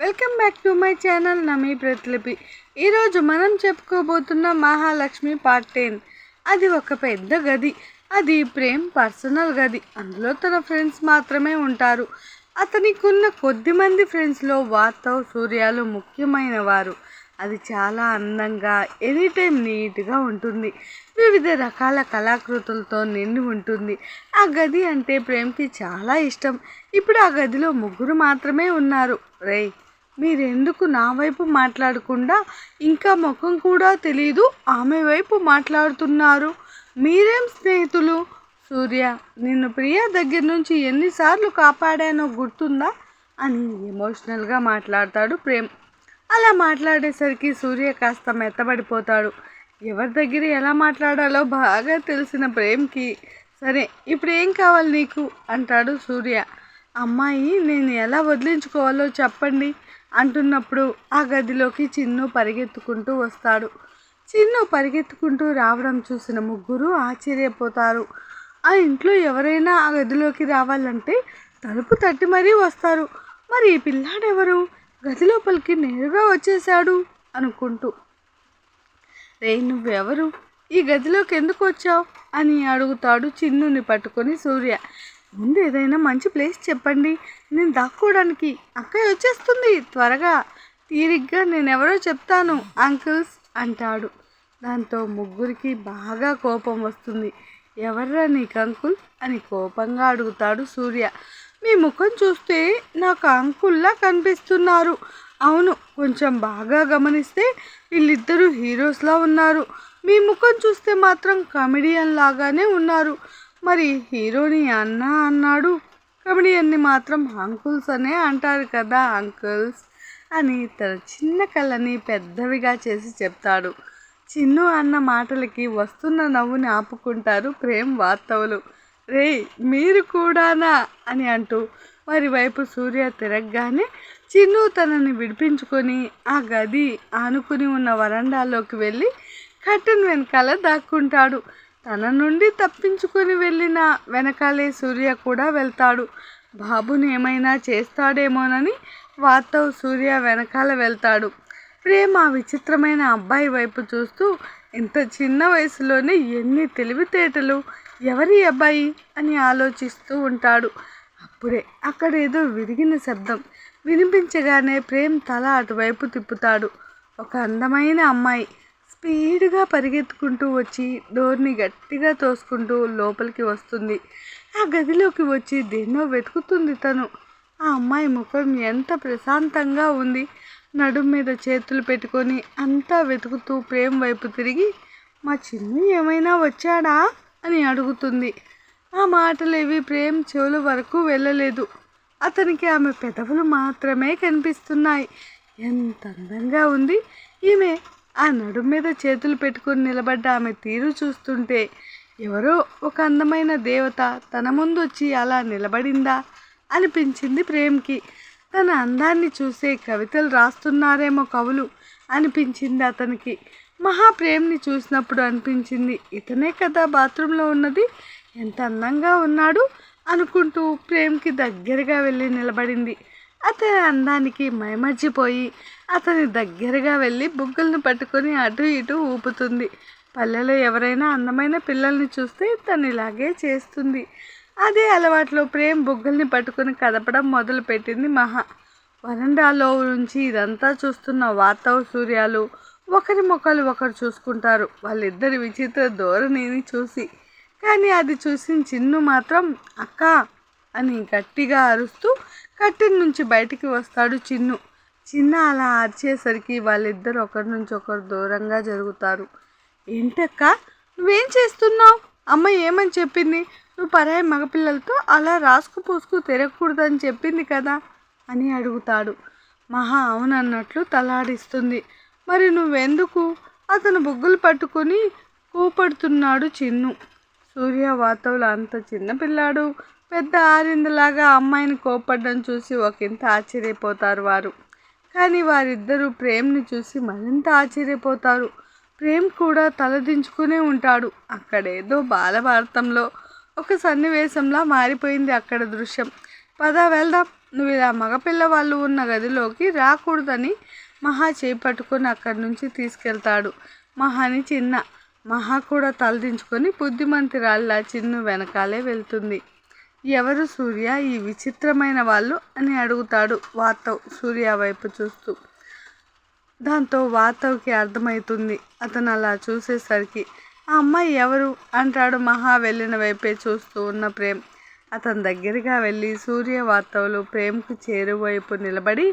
Welcome back to my channel నమీ Pratilipi. ఈరోజు మనం చెప్పుకోబోతున్న Mahalakshmi part ten. అది ఒక పెద్ద గది. అది ప్రేమ్ పర్సనల్ గది. అందులో తన ఫ్రెండ్స్ మాత్రమే ఉంటారు. అతనికి ఉన్న కొద్ది మంది ఫ్రెండ్స్లో వార్తవ్ సూర్యాలు ముఖ్యమైన వారు అది చాలా అందంగా ఎనీ టైం నీట్గా ఉంటుంది. వివిధ రకాల కళాకృతులతో నిండి ఉంటుంది. ఆ గది అంటే ప్రేమ్కి చాలా ఇష్టం. ఇప్పుడు ఆ గదిలో ముగ్గురు మాత్రమే ఉన్నారు. రేయ్ మీరెందుకు నా వైపు మాట్లాడకుండా ఇంకా ముఖం కూడా తెలీదు ఆమె వైపు మాట్లాడుతున్నారు. మీరేం స్నేహితులు? సూర్య నిన్ను ప్రియ దగ్గర నుంచి ఎన్నిసార్లు కాపాడానో గుర్తుందా? అని ఎమోషనల్గా మాట్లాడతాడు ప్రేమ్. అలా మాట్లాడేసరికి సూర్య కాస్త మెత్తబడిపోతాడు. ఎవరి దగ్గర ఎలా మాట్లాడాలో బాగా తెలిసిన ప్రేమ్కి సరే ఇప్పుడు ఏం కావాలి నీకు? అంటాడు సూర్య. అమ్మాయి నేను ఎలా వదిలించుకోవాలో చెప్పండి. అంటున్నప్పుడు ఆ గదిలోకి చిన్ను పరిగెత్తుకుంటూ వస్తాడు. చిన్ను పరిగెత్తుకుంటూ రావడం చూసిన ముగ్గురు ఆశ్చర్యపోతారు. ఆ ఇంట్లో ఎవరైనా ఆ గదిలోకి రావాలంటే తలుపు తట్టి మరీ వస్తారు. మరి ఈ పిల్లాడెవరు? గది లోపలికి నేరుగా వచ్చేశాడు అనుకుంటూ. రే నువ్వెవరు? ఈ గదిలోకి ఎందుకు వచ్చావు? అని అడుగుతాడు చిన్నుని పట్టుకొని సూర్య. ముందు ఏదైనా మంచి ప్లేస్ చెప్పండి. నేను దాక్కోవడానికి అక్కయ్య వచ్చేస్తుంది. త్వరగా తీరిగ్గా నేనెవరో చెప్తాను అంకుల్స్ అంటాడు. దాంతో ముగ్గురికి బాగా కోపం వస్తుంది. ఎవర్రా నీకు అంకుల్ అని కోపంగా అడుగుతాడు సూర్య. మీ ముఖం చూస్తే నాకు అంకుల్లా కనిపిస్తున్నారు. అవును కొంచెం బాగా గమనిస్తే వీళ్ళిద్దరూ హీరోస్లా ఉన్నారు. మీ ముఖం చూస్తే మాత్రం కమెడియన్ లాగానే ఉన్నారు. మరి హీరోని అన్న అన్నాడు. కమిడియన్ని మాత్రం అంకుల్స్ అనే అంటారు కదా అంకుల్స్ అని తన చిన్న కళ్ళని పెద్దవిగా చేసి చెప్తాడు. చిన్ను అన్న మాటలకి వస్తున్న నవ్వుని ఆపుకుంటారు ప్రేమ్ వార్తవులు. రే మీరు కూడానా? అని అంటూ వారి వైపు సూర్య తిరగగానే చిన్ను తనని విడిపించుకొని ఆ గది ఆనుకుని ఉన్న వరండాలోకి వెళ్ళి కట్టెన్ వెనకాల దాక్కుంటాడు. తన నుండి తప్పించుకొని వెళ్ళిన వెనకాలే సూర్య కూడా వెళ్తాడు. బాబుని ఏమైనా చేస్తాడేమోనని వార్తవ్ సూర్య వెనకాల వెళ్తాడు. ప్రేమ విచిత్రమైన అబ్బాయి వైపు చూస్తూ ఇంత చిన్న వయసులోనే ఎన్ని తెలివితేటలు ఎవరి అబ్బాయి అని ఆలోచిస్తూ ఉంటాడు. అప్పుడే అక్కడ ఏదో విరిగిన శబ్దం. వినిపించగానే ప్రేమ్ తల అటువైపు తిప్పుతాడు. ఒక అందమైన అమ్మాయి. స్పీడ్గా పరిగెత్తుకుంటూ వచ్చి డోర్ని గట్టిగా తోసుకుంటూ లోపలికి వస్తుంది. ఆ గదిలోకి వచ్చి దేన్నో వెతుకుతుంది తను. ఆ అమ్మాయి ముఖం ఎంత ప్రశాంతంగా ఉంది. నడుం మీద చేతులు పెట్టుకొని అంతా వెతుకుతూ ప్రేమ్ వైపు తిరిగి మా చిన్ను ఏమైనా వచ్చాడా? అని అడుగుతుంది. ఆ మాటలేవి ప్రేమ్ చెవుల వరకు వెళ్ళలేదు. అతనికి ఆమె పెదవులు మాత్రమే కనిపిస్తున్నాయి. ఎంత అందంగా ఉంది. ఈమె ఆ నడుం మీద చేతులు పెట్టుకుని నిలబడ్డ ఆమె తీరు చూస్తుంటే ఎవరో ఒక అందమైన దేవత తన ముందు వచ్చి అలా నిలబడిందా? అనిపించింది ప్రేమ్కి. తన అందాన్ని చూసే కవితలు రాస్తున్నారేమో కవులు అనిపించింది అతనికి. మహాప్రేమ్ని చూసినప్పుడు అనిపించింది ఇతనే కదా బాత్రూంలో ఉన్నది ఎంత అందంగా ఉన్నాడు అనుకుంటూ ప్రేమ్కి దగ్గరగా వెళ్ళి నిలబడింది. అతని అందానికి మైమర్చిపోయి అతని దగ్గరగా వెళ్ళి బుగ్గలను పట్టుకొని అటు ఇటు ఊపుతుంది. పల్లెలో ఎవరైనా అందమైన పిల్లల్ని చూస్తే తను ఇలాగే చేస్తుంది. అదే అలవాట్లో ప్రేమ్ బుగ్గల్ని పట్టుకొని కదపడం మొదలుపెట్టింది మహా. వరండాలో నుంచి ఇదంతా చూస్తున్న వాతావ సూర్యాలు ఒకరి ముఖాలు ఒకరు చూసుకుంటారు. వాళ్ళిద్దరి విచిత్ర ధోరణిని చూసి. కానీ అది చూసిన చిన్ను మాత్రం అక్క అని గట్టిగా అరుస్తూ కట్టెన్ నుంచి బయటికి వస్తాడు చిన్ను. చిన్న అలా అరిచేసరికి వాళ్ళిద్దరు ఒకరి నుంచి ఒకరు దూరంగా జరుగుతారు. ఏంటక్క నువ్వేం చేస్తున్నావు? అమ్మ ఏమని చెప్పింది? నువ్వు పరాయి మగపిల్లలతో అలా రాసుకు పూసుకు తిరగకూడదని చెప్పింది కదా అని అడుగుతాడు. మహా అవునన్నట్లు తలాడిస్తుంది. మరి నువ్వెందుకు? అతను బుగ్గులు పట్టుకొని కోపడుతున్నాడు చిన్ను. సూర్య వాతవులు అంత చిన్నపిల్లాడు పెద్ద ఆరిందలాగా అమ్మాయిని కోపడ్డం చూసి ఒకంత ఆశ్చర్యపోతారు వారు. కానీ వారిద్దరూ ప్రేమ్ని చూసి మరింత ఆశ్చర్యపోతారు. ప్రేమ్ కూడా తలదించుకునే ఉంటాడు. అక్కడేదో బాలభారతంలో ఒక సన్నివేశంలా మారిపోయింది అక్కడ దృశ్యం. పద వెళ్దాం. నువ్వు ఇలా మగపిల్లవాళ్ళు ఉన్న గదిలోకి రాకూడదని మహా చేపట్టుకొని అక్కడి నుంచి తీసుకెళ్తాడు. మహాని చిన్న. మహా కూడా తలదించుకొని బుద్ధిమంతిరాళ్ళ చిన్ను వెనకాలే వెళ్తుంది. ఎవరు సూర్య? ఈ విచిత్రమైన వాళ్ళు అని అడుగుతాడు వాతవ్ సూర్య వైపు చూస్తూ. దాంతో వాతవ్కి అర్థమవుతుంది అతను అలా చూసేసరికి ఆ అమ్మాయి ఎవరు? అంటాడు మహా వెళ్ళిన వైపే చూస్తూ ఉన్న ప్రేమ్. అతని దగ్గరగా వెళ్ళి సూర్య వాతవులు ప్రేమ్కు చేరువైపు నిలబడి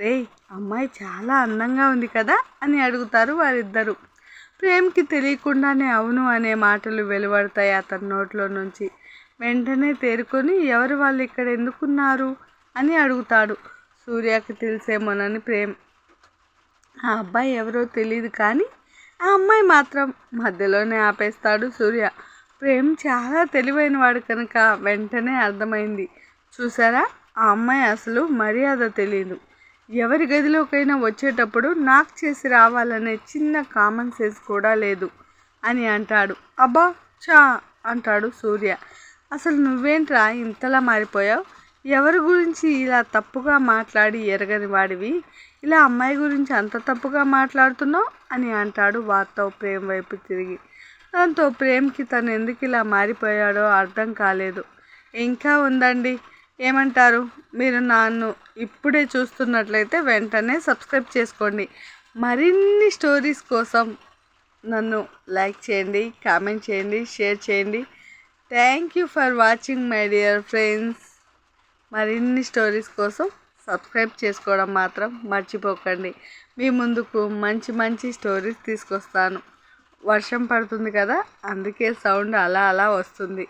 రే అమ్మాయి చాలా అందంగా ఉంది కదా? అని అడుగుతారు వారిద్దరు. ప్రేమ్కి తెలియకుండానే అవును అనే మాటలు వెలువడతాయి అతని నోట్లో నుంచి. వెంటనే తేరుకొని ఎవరు వాళ్ళు ఇక్కడ ఎందుకున్నారు అని అడుగుతాడు. సూర్యకి తెలిసేమోనని ప్రేమ్. ఆ అబ్బాయి ఎవరో తెలియదు కానీ ఆ అమ్మాయి మాత్రం మధ్యలోనే ఆపేస్తాడు సూర్య. ప్రేమ్ చాలా తెలివైన వాడు కనుక వెంటనే అర్థమైంది. చూసారా? ఆ అమ్మాయి అసలు మర్యాద తెలియదు ఎవరి గదిలోకైనా వచ్చేటప్పుడు నాకు చేసి రావాలనే చిన్న కామన్ సెన్స్ కూడా లేదు అని అంటాడు. అబ్బా చా అంటాడు సూర్య. అసలు నువ్వేంట్రా ఇంతలా మారిపోయావు? ఎవరి గురించి ఇలా తప్పుగా మాట్లాడి ఎరగని వాడివి? ఇలా అమ్మాయి గురించి అంత తప్పుగా మాట్లాడుతున్నావు? అని అంటాడు వార్తవ్ ప్రేమ్ వైపు తిరిగి. దాంతో ప్రేమ్కి తను ఎందుకు ఇలా మారిపోయాడో అర్థం కాలేదు. ఇంకా ఉందండి. ఏమంటారు? మీరు నన్ను ఇప్పుడే చూస్తున్నట్లయితే వెంటనే సబ్స్క్రైబ్ చేసుకోండి. మరిన్ని స్టోరీస్ కోసం నన్ను లైక్ చేయండి కామెంట్ చేయండి షేర్ చేయండి. Thank you for watching my dear friends మరిన్ని స్టోరీస్ కోసం సబ్స్క్రైబ్ చేసుకోవడం మాత్రం మర్చిపోకండి. మీ ముందుకు మంచి మంచి స్టోరీస్ తీసుకొస్తాను. వర్షం పడుతుంది కదా అందుకే సౌండ్ అలా అలా వస్తుంది.